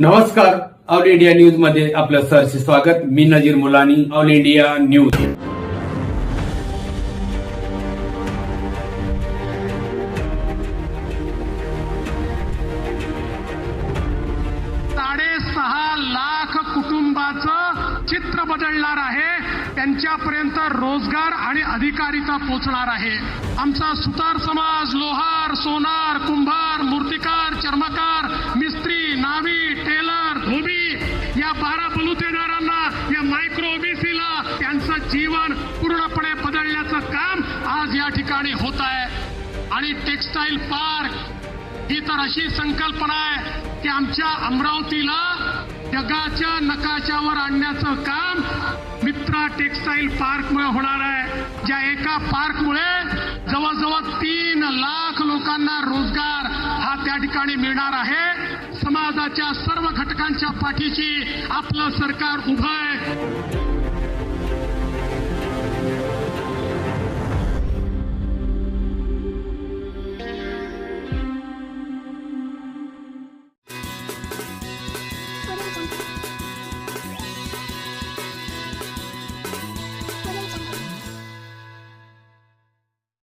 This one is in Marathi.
नमस्कार. ऑल इंडिया न्यूजमध्ये आपलं सरचे स्वागत. मी Najir Mulani all India news. साडेसहा लाख कुटुंबाचं चित्र बदलणार आहे. त्यांच्यापर्यंत रोजगार आणि अधिकारिता पोचणार आहे. आमचा सुतार समाज लोहार सोनार कुंभार मूर्तिकार चर्मकार वातावरण पूर्णपणे बदलण्याचं काम आज या ठिकाणी होत आहे. आणि टेक्स्टाईल पार्क ही तर अशी संकल्पना आहे की आमच्या अमरावतीला जगाच्या नकाशावर आणण्याचं काम मित्रा टेक्स्टाईल पार्कमुळे होणार आहे. ज्या एका पार्कमुळे जवळजवळ तीन लाख लोकांना रोजगार हा त्या ठिकाणी मिळणार आहे. समाजाच्या सर्व घटकांच्या पाठीशी आपलं सरकार उभं आहे.